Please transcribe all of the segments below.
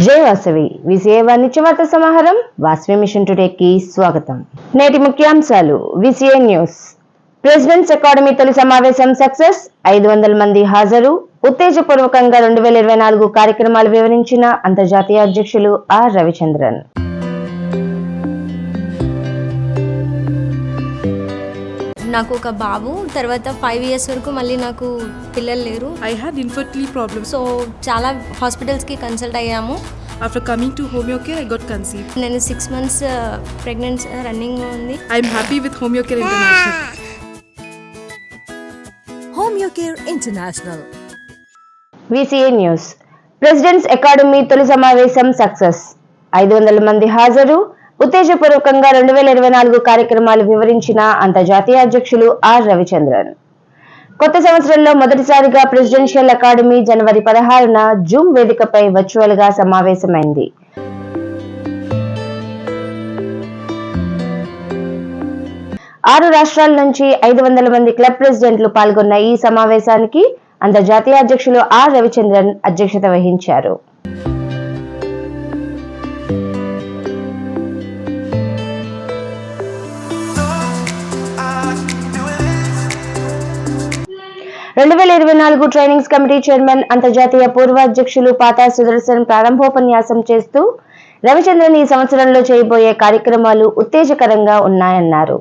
జై వాసవి విజయ వాణిజ్య వార్త సమాహారం వాసవి మిషన్ టుడేకి స్వాగతం. నేటి ముఖ్యాంశాలు. విజయ న్యూస్. ప్రెసిడెంట్స్ అకాడమీ తొలి సమావేశం సక్సెస్. ఐదు వందల మంది హాజరు. ఉత్తేజపూర్వకంగా రెండు వేల ఇరవై నాలుగు కార్యక్రమాలు వివరించిన అంతర్జాతీయ అధ్యక్షులు ఆర్ రవిచంద్రన్. నాకు ఒక బాబు తర్వాత ఫైవ్ ఇయర్స్ వరకు మళ్ళీ నాకు పిల్లలు లేరు. I had infertility problem so చాలా హాస్పిటల్స్కి కన్సల్ట్ అయ్యాము. After coming to Homeocare I got conceive నేను సిక్స్ మంత్స్ ప్రెగ్నెంట్ రన్నింగ్ ఉంది. I'm happy with Homeocare International Homeocare International VCA news presidents academy తొలి సమావేశం సక్సెస్. ఐదు వందల మంది హాజరు. ఉత్తేజపూర్వకంగా రెండు వేల ఇరవై నాలుగు కార్యక్రమాలు వివరించిన అంతర్జాతీయ అధ్యక్షులు ఆర్ రవిచంద్రన్. కొత్త సంవత్సరంలో మొదటిసారిగా ప్రెసిడెన్షియల్ అకాడమీ జనవరి పదహారున జూమ్ వేదికపై వర్చువల్గా సమావేశమైంది. ఆరు రాష్ట్రాల నుంచి ఐదు వందల మంది క్లబ్ ప్రెసిడెంట్లు పాల్గొన్న ఈ సమావేశానికి అంతర్జాతీయ అధ్యక్షులు ఆర్ రవిచంద్రన్ అధ్యక్షత వహించారు. రెండు వేల ఇరవై నాలుగు ట్రైనింగ్స్ కమిటీ చైర్మన్ అంతర్జాతీయ పూర్వ అధ్యక్షులు పాతా సుదర్శన్ ప్రారంభోపన్యాసం చేస్తూ రవిచంద్రన్ ఈ సంవత్సరంలో చేయబోయే కార్యక్రమాలు ఉత్తేజకరంగా ఉన్నాయన్నారు.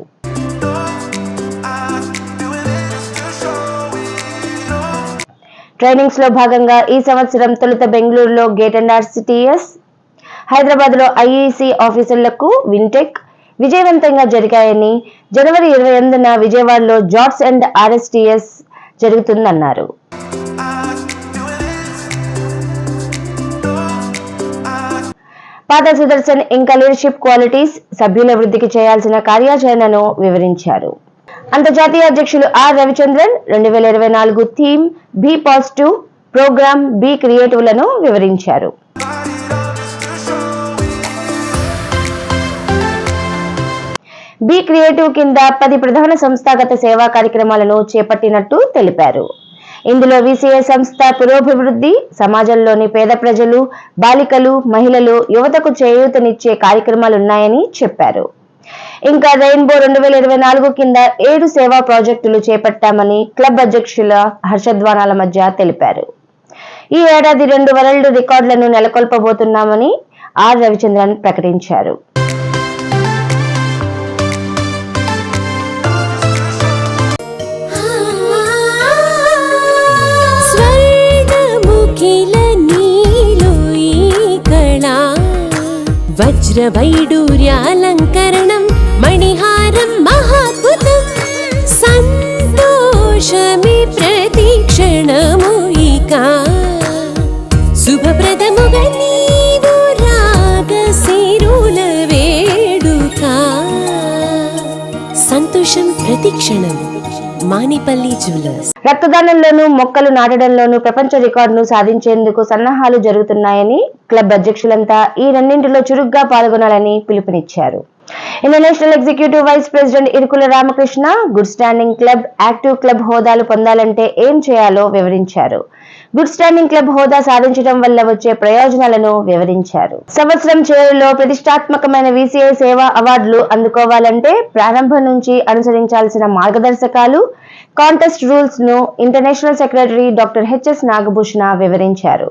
ట్రైనింగ్స్లో భాగంగా ఈ సంవత్సరం తొలుత బెంగళూరులో గేట్ అండ్ ఆర్సిటిఎస్ హైదరాబాద్లో ఐఈసి ఆఫీసర్లకు విన్టెక్ విజయవంతంగా జరిగాయని జనవరి ఇరవై ఎనిమిదిన విజయవాడలో జాబ్స్ అండ్ ఆర్ఎస్టిఎస్ జరుగుతుందన్నారు. పాత సుదర్శన్ ఇంకా లీడర్షిప్ క్వాలిటీస్ సభ్యుల వృద్ధికి చేయాల్సిన కార్యాచరణను వివరించారు. అంతర్జాతీయ అధ్యక్షులు ఆర్ రవిచంద్రన్ రెండు వేల ఇరవై నాలుగు theme B positive program B క్రియేటివ్లను వివరించారు. బి క్రియేటివ్ కింద పది ప్రధాన సంస్థాగత సేవా కార్యక్రమాలను చేపట్టినట్టు తెలిపారు. ఇందులో విసిఏ సంస్థ పురోభివృద్ధి సమాజంలోని పేద ప్రజలు బాలికలు మహిళలు యువతకు చేయూతనిచ్చే కార్యక్రమాలున్నాయని చెప్పారు. ఇంకా రెయిన్బో రెండు వేల ఇరవై నాలుగు కింద ఏడు సేవా ప్రాజెక్టులు చేపట్టామని క్లబ్ అధ్యక్షుల హర్షధ్వానాల మధ్య తెలిపారు. ఈ ఏడాది రెండు వరల్డ్ రికార్డులను నెలకొల్పబోతున్నామని ఆర్ రవిచంద్రన్ ప్రకటించారు. వజ్రవైడూర్యాలంకరణం మణిహారం మహాద్భుతం సంతోషమి ప్రతిక్షణము ఇక. శుభప్రదముగా నీవు రాగ మానిపల్లి జ్యువెలర్స్. రక్తదానంలోనూ మొక్కలు నాటడంలోనూ ప్రపంచ రికార్డును సాధించేందుకు సన్నాహాలు జరుగుతున్నాయని క్లబ్ అధ్యక్షులంతా ఈ రెండింటిలో చురుగ్గా పాల్గొనాలని పిలుపునిచ్చారు. International executive vice president Irukula Ramakrishna good standing club active club హోదాలు పొందాలంటే ఏం చేయాలో వివరించారు. గుడ్ స్టాండింగ్ క్లబ్ హోదా సాధించడం వల్ల వచ్చే ప్రయోజనాలను వివరించారు. సంవత్సరం చివరిలో ప్రతిష్టాత్మకమైన విసిఐ సేవా అవార్డులు అందుకోవాలంటే ప్రారంభం నుంచి అనుసరించాల్సిన మార్గదర్శకాలు కాంటెస్ట్ రూల్స్ను international secretary doctor HS Nagabhushana వివరించారు.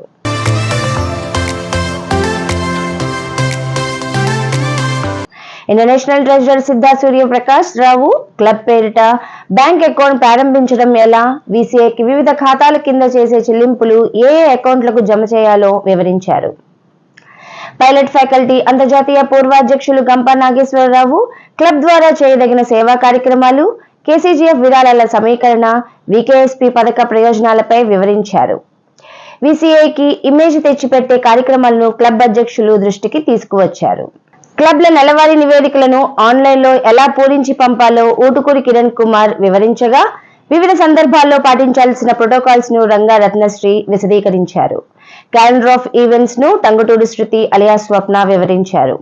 International treasurer Siddha Suryaprakash Rao club పేరిట బ్యాంక్ అకౌంట్ ప్రారంభించడం ఎలా? వీసీఐకి వివిధ ఖాతాల కింద చేసే చెల్లింపులు ఏ ఏ అకౌంట్లకు జమ చేయాలో వివరించారు. పైలట్ ఫ్యాకల్టీ అంతర్జాతీయ పూర్వాధ్యక్షులు గంపా నాగేశ్వరరావు క్లబ్ ద్వారా చేయదగిన సేవా కార్యక్రమాలు కేసీజీఎఫ్ విరాళాల సమీకరణ వికేఎస్పి పథక ప్రయోజనాలపై వివరించారు. విసిఐకి ఇమేజ్ తెచ్చిపెట్టే కార్యక్రమాలను క్లబ్ అధ్యక్షులు దృష్టికి తీసుకువచ్చారు. క్లబ్ల నెలవారీ నివేదికలను ఆన్లైన్లో ఎలా పూరించి పంపాలో ఊటుకూరి కిరణ్ కుమార్ వివరించగా వివిధ సందర్భాల్లో పాటించాల్సిన ప్రోటోకాల్స్ను రంగా రత్నశ్రీ విశదీకరించారు. క్యాలెండర్ ఆఫ్ ఈవెంట్స్ను టంగుటూరి శృతి అలియా స్వప్న వివరించారు.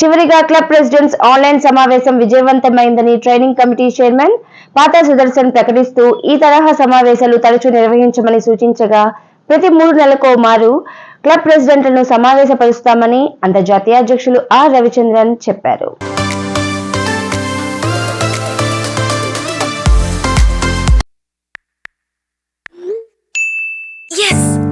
చివరిగా క్లబ్ ప్రెసిడెంట్స్ ఆన్లైన్ సమావేశం విజయవంతమైందని training committee chairman Patha Sudarshan ప్రకటిస్తూ ఈ తరహా సమావేశాలు తరచూ నిర్వహించమని సూచించగా ప్రతి మూడు నెలకు మారు క్లబ్ ప్రెసిడెంట్లను సమావేశపరుస్తామని అంతర్జాతీయ అధ్యక్షులు ఆర్ రవిచంద్రన్ చెప్పారు.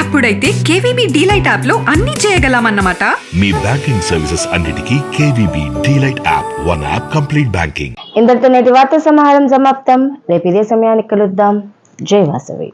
అప్పుడైతే కేవీబీ డీలైట్ యాప్లో అన్ని చేయగలమన్నమాట. మీ బ్యాంకింగ్ సర్వీసెస్ అన్నిటికీ KVB DLite app one app complete banking. ఇంతటితో నేటి వార్తా సమాహారం సమాప్తం. రేపు ఇదే సమయానికి కలుద్దాం. జై వాసవి.